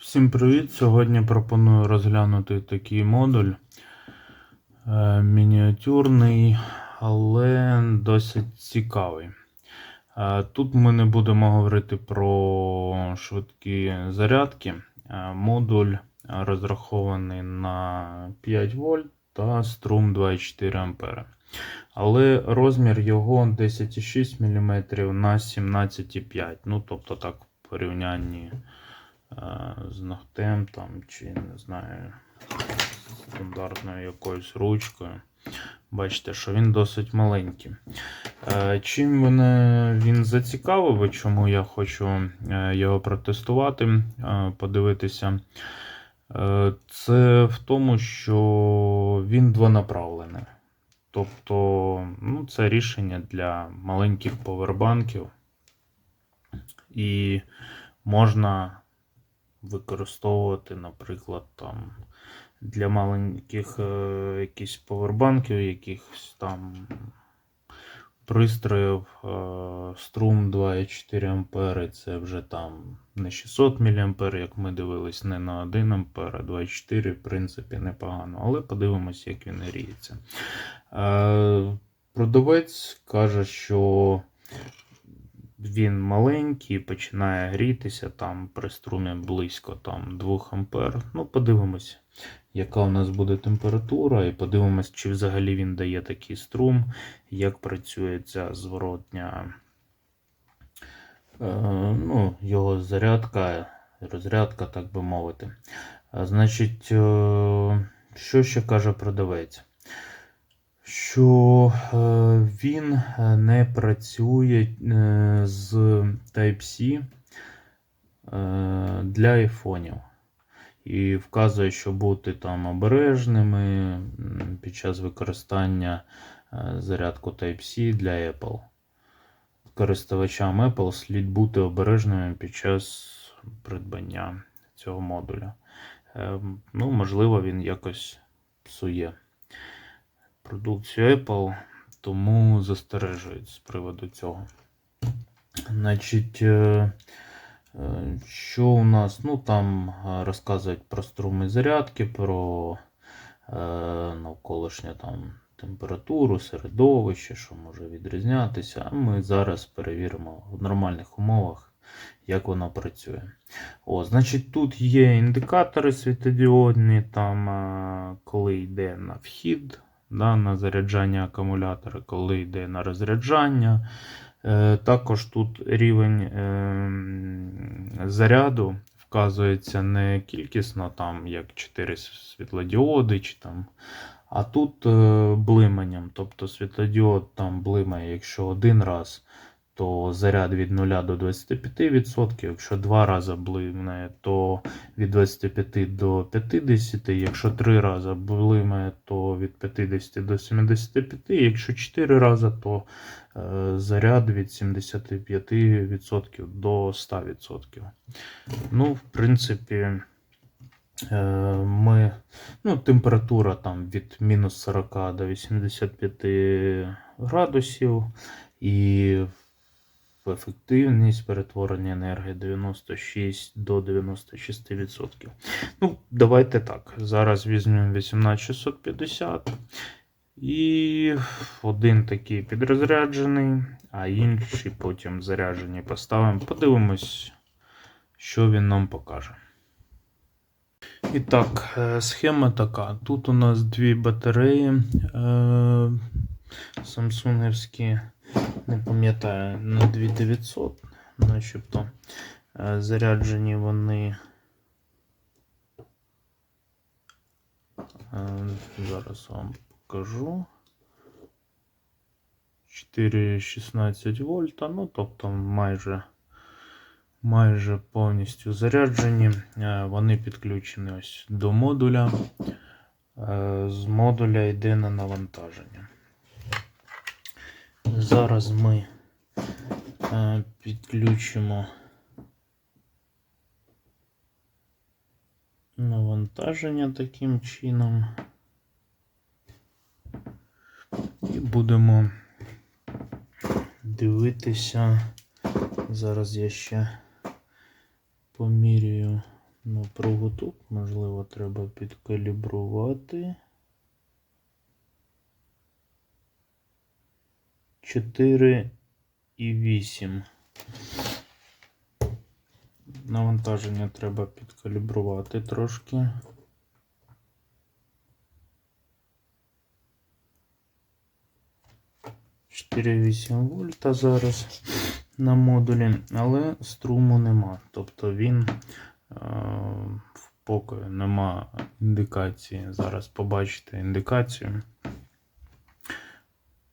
Всім привіт! Сьогодні пропоную розглянути такий модуль. Е, Мініатюрний, але досить цікавий. Е, Тут ми не будемо говорити про швидкі зарядки. Е, Модуль розрахований на 5 вольт та струм 2,4 ампера. Але розмір його 10,6 мм на 17,5 Ну, тобто так, в порівнянні з ногтем там, чи не знаю, стандартною якоюсь ручкою. Бачите, що він досить маленький. Чим мене він зацікавив, чому я хочу е, його протестувати, подивитися, Е, це в тому, що він двонаправлений. Тобто, ну, це рішення для маленьких повербанків. І можна використовувати, наприклад, там для маленьких е, якісь повербанків, якихось там пристроїв е, струм 2,4 ампери. Це вже там не 600 мА, як ми дивились, не на 1 ампер, а 2,4, в принципі, непогано. Але подивимось, як він гріється. Е, Продавець каже, що він маленький, починає грітися там при струмі близько там, 2 ампер. Ну, подивимось, яка у нас буде температура, і подивимось, чи взагалі він дає такий струм, як працює ця зворотня е, ну, його зарядка, розрядка, так би мовити. Значить, е, що ще каже продавець? Що е, він е, не працює е, з Type-C для айфонів. І вказує, що бути там обережними під час використання зарядку Type-C для Apple. Користувачам Apple слід бути обережними під час придбання цього модуля. Е, Ну, можливо, він якось псує продукцію Apple, тому застережують з приводу цього. Значить, е, е, що у нас? Ну, там е, розказують про струми зарядки, про навколишню там температуру, середовище, що може відрізнятися. А ми зараз перевіримо в нормальних умовах, як воно працює. О, значить, тут є індикатори світодіодні, там, коли йде на вхід, да, на заряджання акумулятора, коли йде на розряджання. Е, Також тут рівень е, заряду вказується не кількісно, там, як 4 світлодіоди, чи там, а тут е, блиманням. Тобто світлодіод там блимає, якщо один раз, то заряд від 0 до 25%, якщо два рази блимає, то від 25 до 50, якщо три рази блимає, то від 50 до 75, якщо 4 рази, то е, заряд від 75% до 100%. Ну, в принципі, е, ми, ну, температура там від мінус 40 до 85 градусів. І ефективність перетворення енергії 96 до 96%. Ну, давайте так. Зараз візьмемо 18650. І один такий підрозряджений, а інші потім заряджені поставимо. Подивимось, що він нам покаже. І так, е, схема така. Тут у нас дві батареї е, не пам'ятаю, на 2900, начебто. Е, Заряджені вони. Е, Зараз вам покажу. 4,16 вольта, ну тобто майже майже повністю заряджені. Е, Вони підключені ось до модуля. З модуля йде на навантаження. Зараз ми е, підключимо навантаження таким чином. І будемо дивитися. Зараз я ще поміряю Напругу тут, можливо, треба підкалібрувати. 4 і 8. Навантаження треба підкалібрувати трошки. Чотири вісім вольта зараз на модулі, але струму нема. Тобто він е, в покої нема індикації. Зараз побачите індикацію.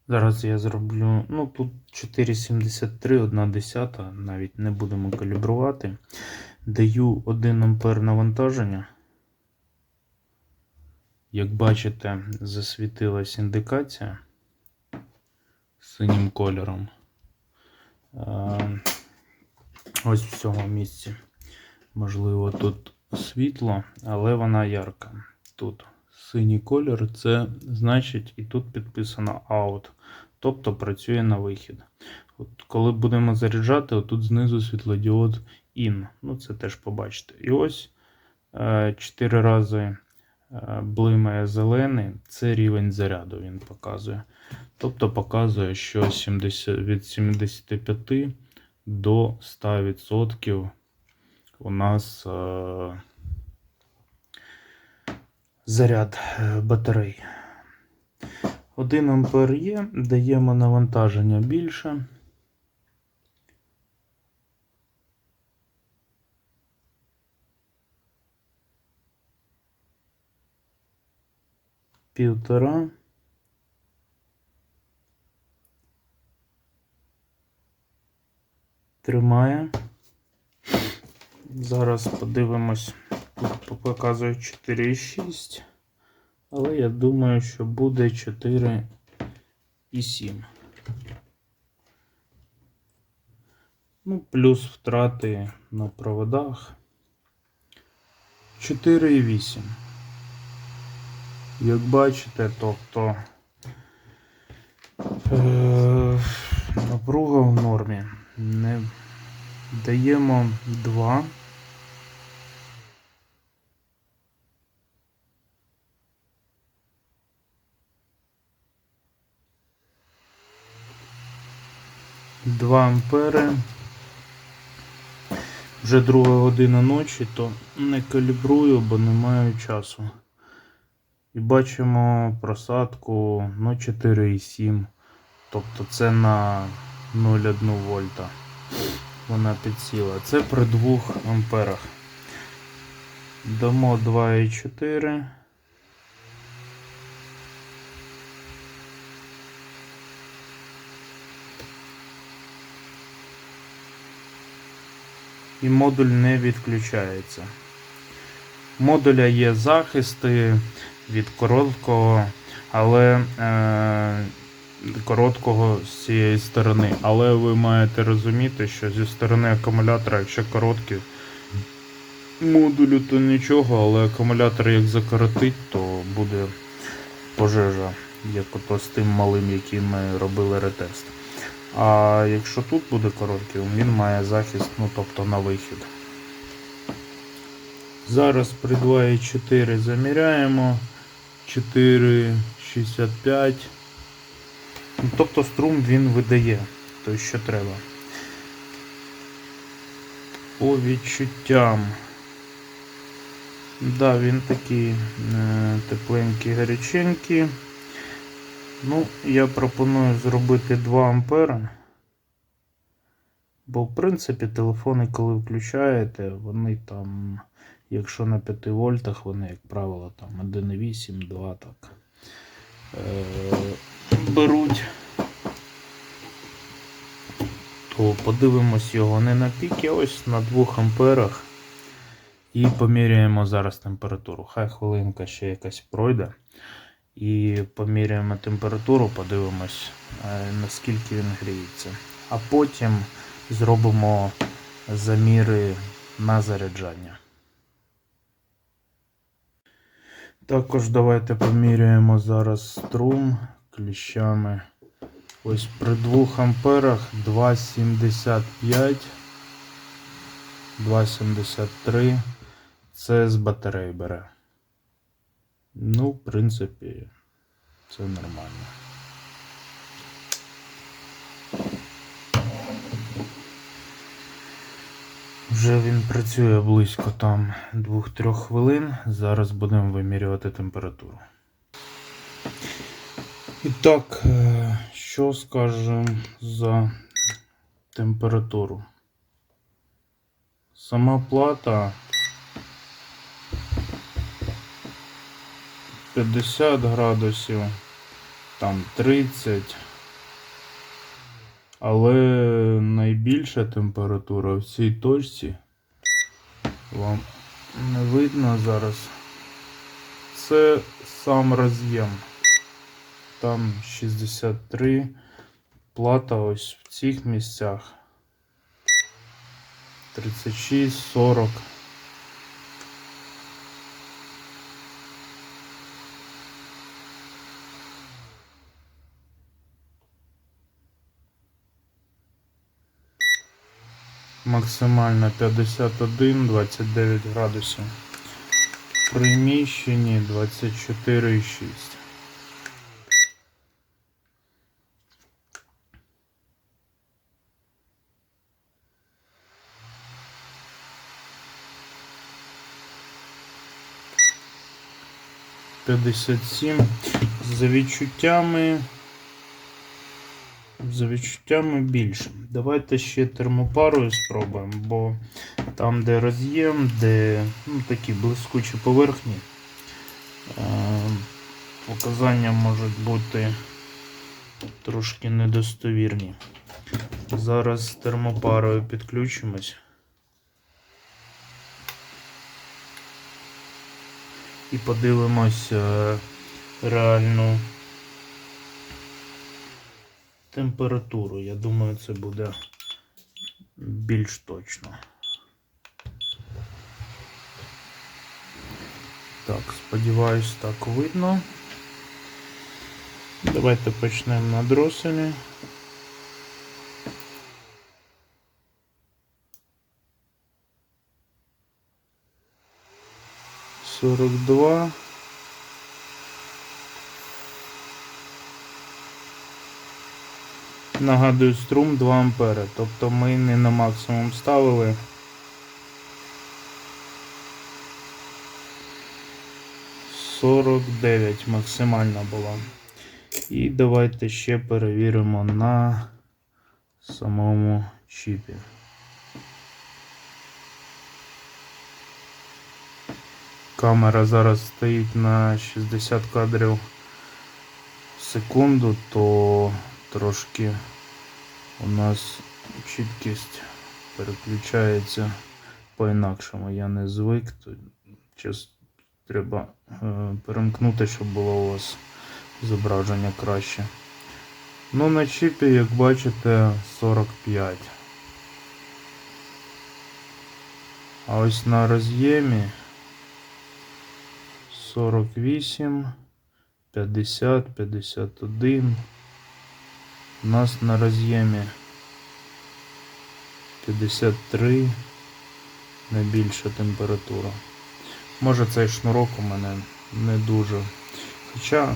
Зараз я зроблю. Ну, тут 4,73, 1 десята, навіть не будемо калібрувати. Даю 1 ампер навантаження. Як бачите, засвітилась індикація синім кольором. Ось в цьому місці. Можливо, тут світло, але вона ярка. Тут синій колір, це значить, і тут підписано out. Тобто працює на вихід. От Коли будемо заряджати, отут знизу світлодіод IN. Ну, це теж побачите. І ось 4 рази е, блимає зелений, це рівень заряду він показує. Тобто показує, що 70, від 75 до 100% у нас е, заряд е, батарей. 1 ампер є, даємо навантаження більше. Півтора. Тримає. Зараз подивимось. Показує 4,6. Але я думаю, що буде 4,7. Ну, плюс втрати на проводах. 4,8. Як бачите, тобто е, напруга в нормі. Не даємо 2. Два ампери. Вже друга година ночі, то не калібрую, бо не маю часу. І бачимо просадку ну, 4,7. Тобто це на 0,1 вольта. Вона підсіла. Це при 2 амперах. Дамо 2,4. І модуль не відключається. Модуля є захисти від короткого, але е, короткого з цієї сторони. Але ви маєте розуміти, що зі сторони акумулятора, якщо короткий модулю, то нічого, але акумулятор як закоротить, то буде пожежа, як ото з тим малим, яким ми робили ретест. А якщо тут буде короткий, він має захист, ну тобто на вихід. Зараз при 2,4 заміряємо 4,65. Ну, Тобто струм він видає, то що треба. По відчуттям. Да, він такий е, тепленький, гаряченький. Ну, я пропоную зробити 2 ампера. Бо, в принципі, телефони, коли включаєте, вони там, якщо на 5 вольтах, вони, як правило, там 1,8, 2 так е- беруть. То подивимось його не на піки, а ось на 2 амперах. І поміряємо зараз температуру. Хай хвилинка ще якась пройде. І поміряємо температуру, подивимось, е, наскільки він гріється. А потім зробимо заміри на заряджання. Також давайте поміряємо зараз струм кліщами. Ось при 2 амперах 2,75, 2,73. Це з батареї бере. Ну, в принципі, це нормально. Вже він працює близько там 2-3 хвилин. Зараз будемо вимірювати температуру. І так, е, що скажемо за температуру? Сама плата 50 градусів, там 30. Але найбільша температура в цій точці вам не видно зараз. Це сам роз'єм. Там 63. Плата ось в цих місцях. 36, 40. Максимально 51, 29 градусів. В приміщенні 24,6. П'ятдесят сім. За відчуттями. За відчуттями більше. Давайте ще термопарою спробуємо, бо там, де роз'єм, де ну, такі блискучі поверхні, е, показання можуть бути трошки недостовірні. Зараз з термопарою підключимось. І подивимось е, реальну температуру. Я думаю, це буде більш точно. Так, сподіваюсь, так видно. Давайте почнемо на дроселі. Сорок два. Нагадую, струм 2 ампери. Тобто ми не на максимум ставили. Сорок дев'ять максимальна була. І давайте ще перевіримо на самому чіпі. Камера зараз стоїть на 60 кадрів в секунду, то трошки у нас чіткість переключається по-інакшому. Я не звик, то час треба е, перемкнути, щоб було у вас зображення краще. Ну, на чіпі, як бачите, 45. А ось на роз'ємі 48, 50, 51. У нас на роз'ємі 53 найбільша температура. Може цей шнурок у мене не дуже. Хоча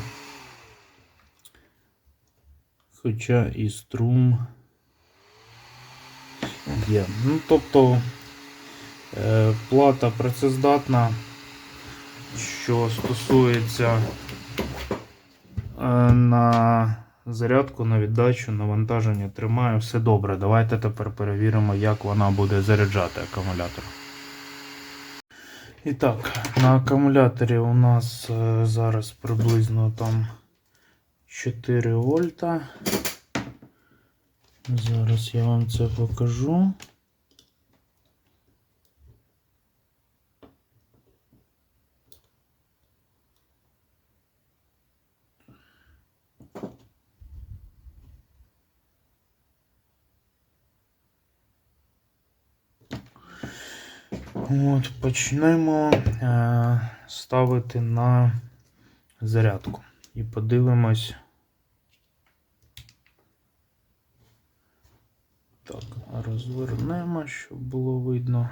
Хоча і струм є. Ну, тобто е, плата працездатна, що стосується е, на зарядку, на віддачу, навантаження тримаю, все добре. Давайте тепер перевіримо, як вона буде заряджати акумулятор. І так, на акумуляторі у нас е, зараз приблизно там 4 вольта. Зараз я вам це покажу. От, почнемо е, ставити на зарядку і подивимось. Так, розвернемо, щоб було видно.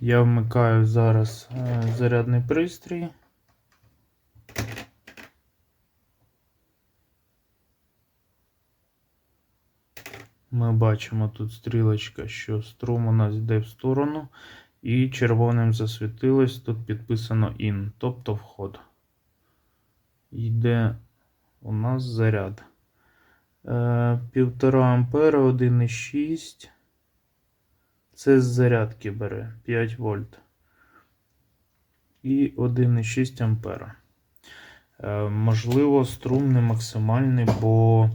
Я вмикаю зараз е, зарядний пристрій. Ми бачимо тут стрілочка, що струм у нас йде в сторону, і червоним засвітилось, тут підписано IN, тобто вход. Йде у нас заряд. Е, 1,5 ампера, 1,6. Це з зарядки бере 5 вольт. І 1,6 ампера. Е, можливо, струм не максимальний, бо е,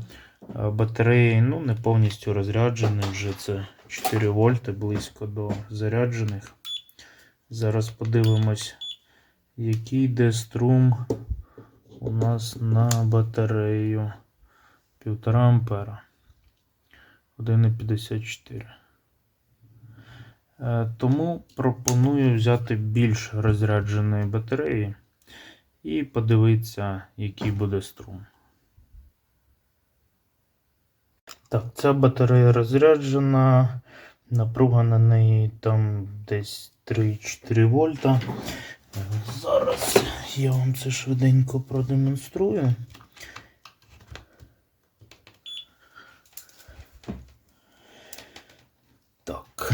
батареї ну, не повністю розряджені. Вже це 4 вольти близько до заряджених. Зараз подивимось, який йде струм у нас на батарею 1,5 ампера. 1,54. Е, Тому пропоную взяти більш розрядженої батареї і подивитися, який буде струм. Так, ця батарея розряджена. Напруга на неї там десь 3-4 вольта. Зараз я вам це швиденько продемонструю. Так.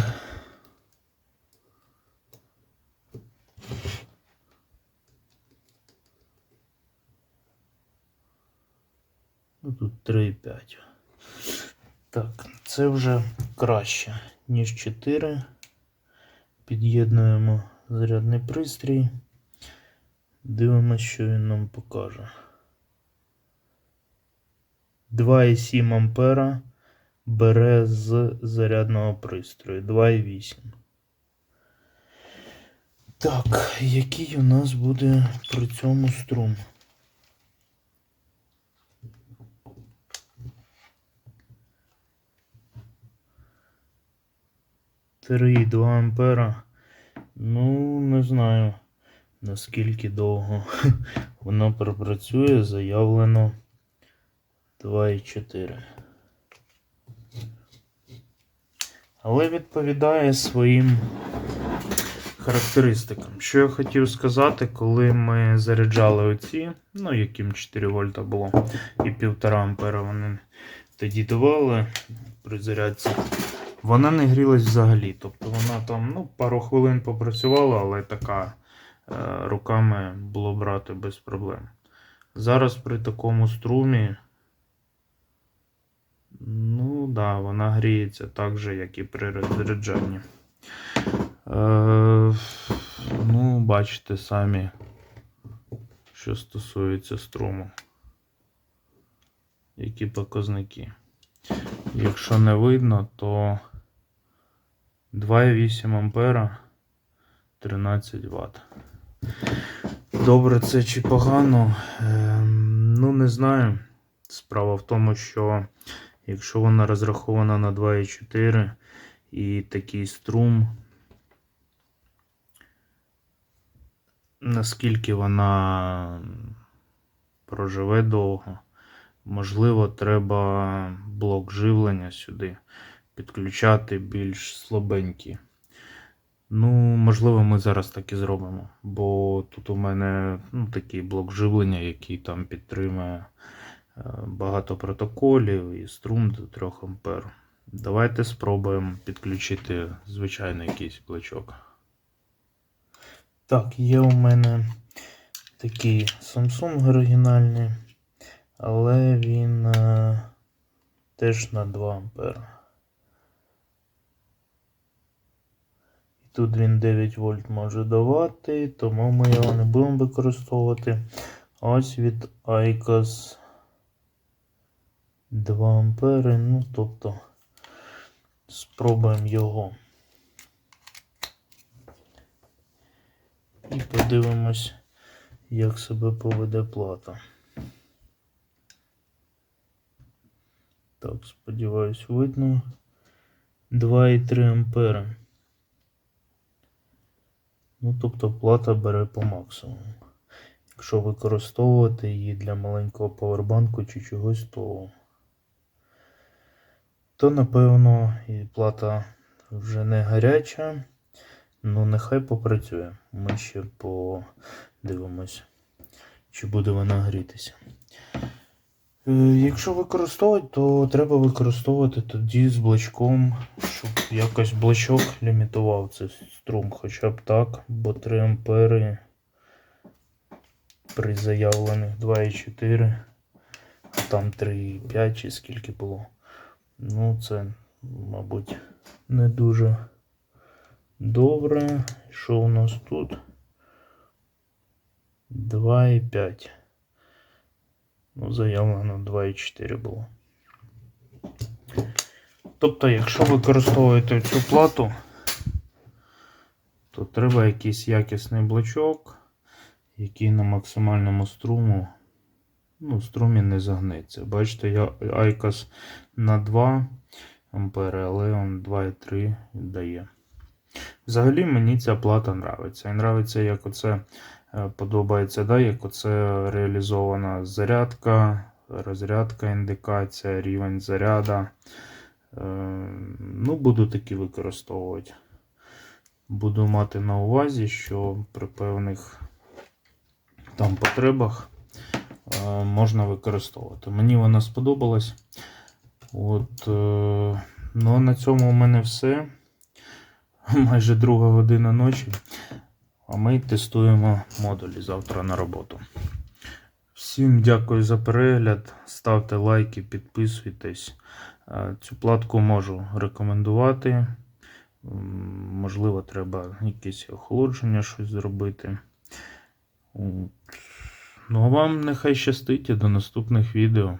Ну, тут 3,5. Так, це вже краще, ніж 4. Під'єднуємо зарядний пристрій. Дивимося, що він нам покаже. 2,7 ампера бере з зарядного пристрою. 2,8. Так, який у нас буде при цьому струм? Три, 2 ампера. Ну, не знаю наскільки довго воно пропрацює, заявлено 2,4. Але відповідає своїм характеристикам. Що я хотів сказати, коли ми заряджали оці, ну, яким 4 вольта було, і 1,5 ампера вони тоді давали при зарядці. Вона не грілась взагалі. Тобто вона там ну, пару хвилин попрацювала, але така е, руками було брати без проблем. Зараз при такому струмі, ну да, вона гріється так же, як і при розряджанні. Е, ну, бачите самі, що стосується струму. Які показники. Якщо не видно, то 2,8 ампера 13 Вт. Добре, це чи погано? Ем, ну, не знаю. Справа в тому, що якщо вона розрахована на 2,4 і такий струм, наскільки вона проживе довго, можливо, треба блок живлення сюди підключати більш слабенькі. Ну, можливо, ми зараз так і зробимо. Бо тут у мене ну, такий блок живлення, який там підтримує е, багато протоколів і струм до 3 А. Давайте спробуємо підключити звичайний якийсь блочок. Так, є у мене такий Samsung оригінальний, але він е, теж на 2 А. Тут він 9 вольт може давати, тому ми його не будемо використовувати. Ось від ICOS 2 ампери. Ну, тобто спробуємо його. І подивимось, як себе поведе плата. Так, сподіваюсь, видно. 2,3 ампера. Ну, тобто плата бере по максимуму. Якщо використовувати її для маленького павербанку чи чогось, то, то напевно і плата вже не гаряча, Ну, нехай попрацює. Ми ще подивимось, чи буде вона грітися. Е, Якщо використовувати, то треба використовувати тоді з блочком, щоб якось блочок лімітував цей струм, хоча б так, бо 3 ампери при заявлених 2,4, а там 3,5 чи скільки було. Ну, це, мабуть, не дуже добре. Що у нас тут? 2,5. Ну, заявлено 2,4 було. Тобто, якщо використовуєте цю плату, то треба якийсь якісний блочок, який на максимальному струму, ну, струмі не загнеться. Бачите, я ICOS на 2 ампери, але он 2,3 дає. Взагалі мені ця плата нравиться. І нравиться, як оце подобається, да, як оце реалізована зарядка, розрядка, індикація, рівень заряда. Е, Ну, буду такі використовувати. Буду мати на увазі, що при певних там потребах е, можна використовувати. Мені вона сподобалась. От, е, ну, а на цьому у мене все. Майже друга година ночі. А ми тестуємо модулі завтра на роботу. Всім дякую за перегляд. Ставте лайки, підписуйтесь. Е, Цю платку можу рекомендувати. Можливо, треба якесь охолодження щось зробити. Ну а вам нехай щастить і до наступних відео.